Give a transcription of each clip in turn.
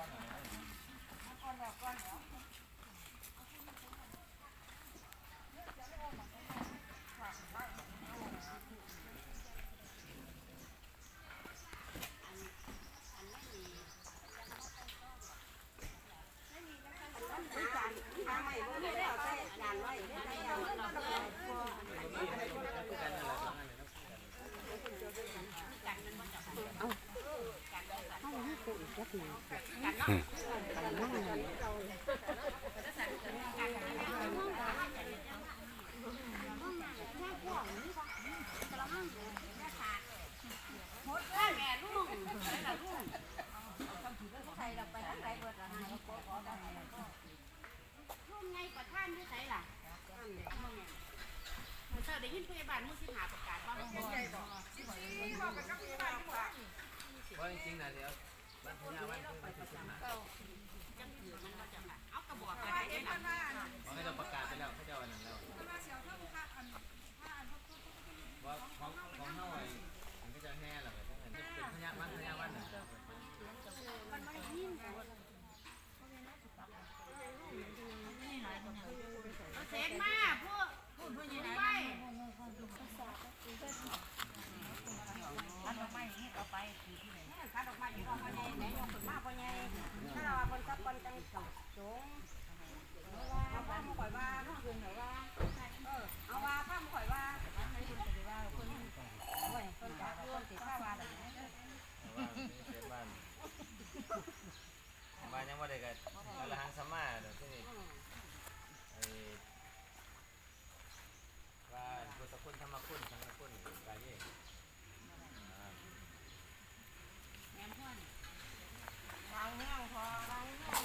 ก้อนหรอก้อนเหรอ ไงประธานที่ไหนล่ะเธอได้ยินพยาบาลมุสิหาประกาศว่าบ่ใหญ่บ่เพราะจริงๆนะเดี๋ยว บ้านพญาวันคือมันคือาจังถือมันก็จะค่ะเอากระบอกก็ได้ได้ล่ะเราะเขาประกาศไปแล้วเขาจะเอาอันนั้นแล้วว่าของของเฮาไอ้มันก็จะแห่แล้วก็จะเป็นพญาวันพญาวันน่ะเอาเศษมาพวกพูดพูดยังไง อันดอกไม้นี่ก็ไปคือที่ไหนถ้าดอกไม้อยู่ห้อพ่อใหญ่ไหนยกขึ้นมาพ่อใหญ่ถ้าเราคนสักคนจังสูงเอาผ้ามาข่อยว่าลูกยุงไหนว่าเออเอาว่าผ้ามาข่อยว่าให้คุณจะว่าคนโอ้ยคนจากรวมติดผ้าวว่าแบบนี้ว่าเป็นบ้านบ้านยังว่าได้กันละหังสมาเดี๋ยวที่นี่ไอ้ว่าพุทธคุณธรรมคุณสัง 莲花。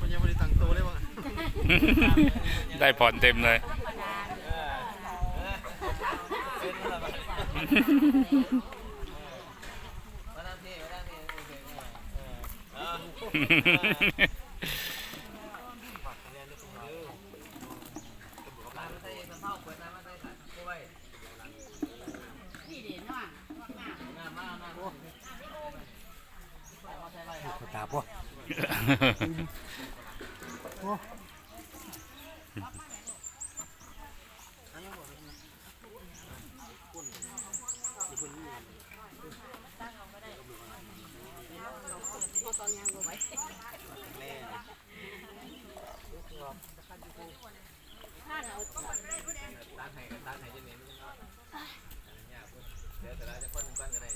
มันยังไม่ได้ตั้งโตเลยวะได้ผ่อนเต็มเลยเป็นอะไรบ้างมานั่งที่มานั่งที่โอเคเออเออเรียนลูกของเราน้ำมาใส่น้ำเผาเปิดน้ำมาใส่สัตว์กล้วย นี่เด่นเนาะงาม น้ำมาน้ำมาใส่ไรครับ ตาพ่อ แม่ ถ้าเรา ตั้งให้ตั้งให้จะเน้นยากเดี๋ ดี๋ยวแต่ละจะพ่นปั้นกันได้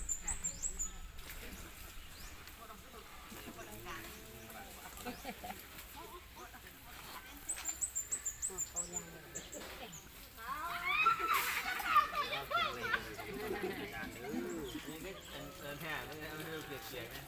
นี่ก็เออ แท้ไม่ได้ไม่ได้เปียกเปียกนะ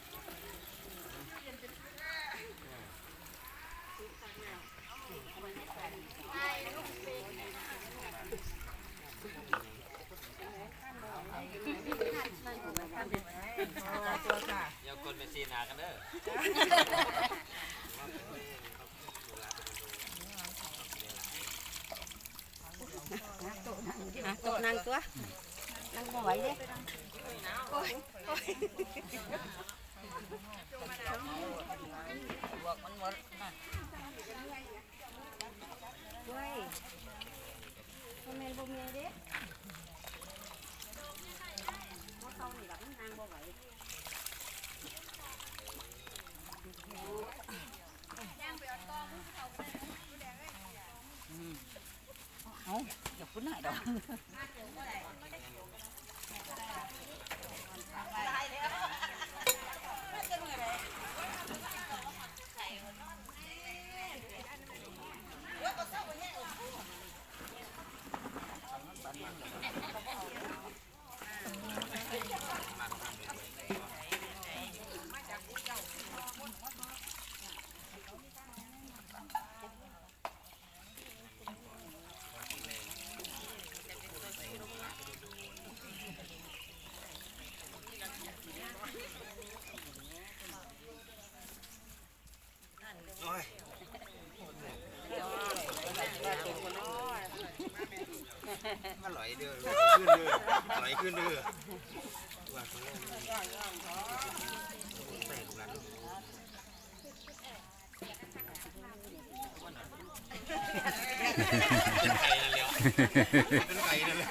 อย่ากดไปซีนากันเด้อตกนั่งตัวนั่งบ่ไหวเด้ บวกมันหมดด้วยบ่แม่นบ่มีเด้บ่เข้านี่ล่ะมันนั่งบ่ไหวเอาอย่าพูดหน่อยดอก มันไหลเด้อขึ้นเด้อไหลขึ้นเด้อว่าเขาเล่นใส่ลูกหลานลูกเป็นไก่นั่นแล้วเป็นไก่นั่นแล้ว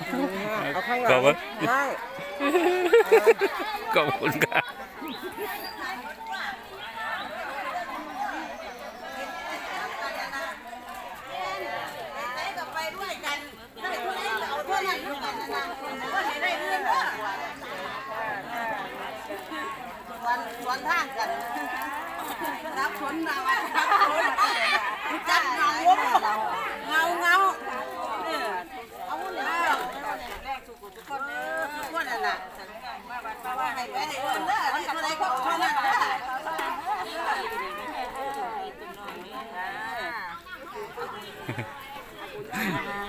ขอบคุณขอบคุณครับไปด้วยกันได้ผู้ใดเอาเท่านั้นด้วยกันนะนะก็ให้ได้เงินเด้อวันวันทางกันรับผลเราจัดเงาเงาเงาเอาหมดแล้วแรกทุกคนทุกคนทุกคนน่ะนะว่าให้ไปได้เงินเด้อที่ผู้ใดก็เท่านั้นเด้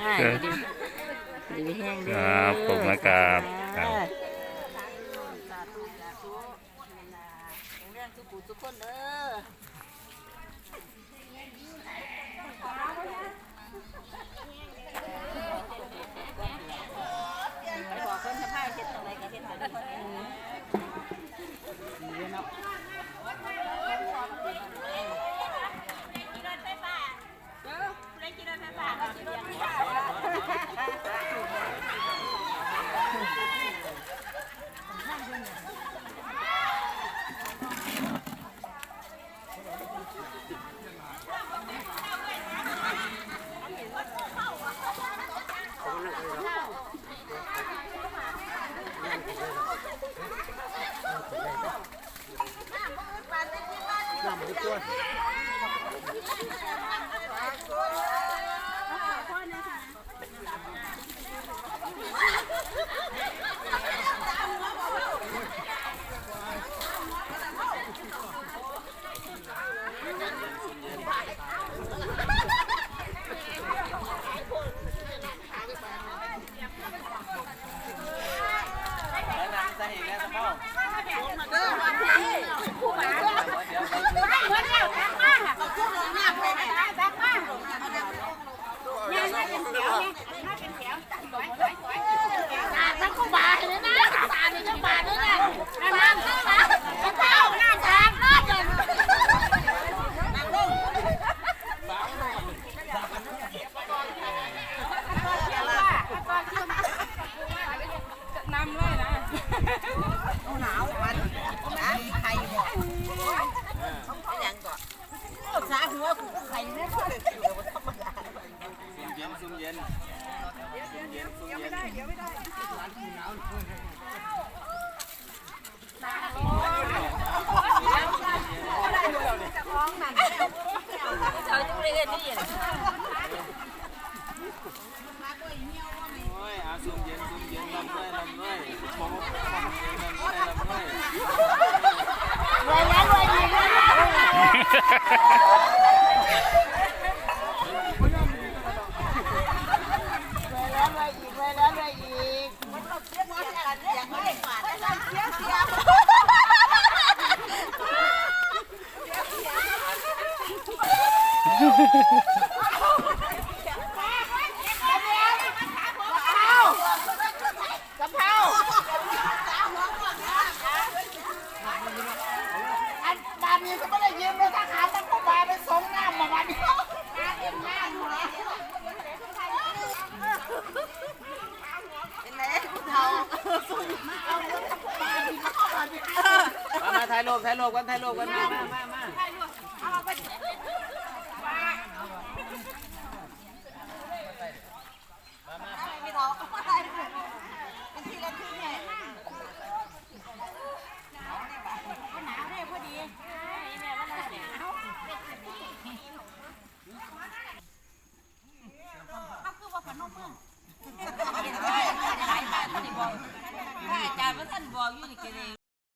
อ เออดีแห้งครับผมนะครับครับสา Thank you. ว่ากูไข่แน่เลยธรรมาซุ่มเย็นซุ่มเย็นซุ่มเย็นซุ่มย็ไม่ได้เดี๋ยวไม่ได้ร้านที่หนาวซุ่มเย็นซุ่มเย็นลำด้วยลำด้วยมองมองลำด้วยลำด้วย Ha ha ha ha!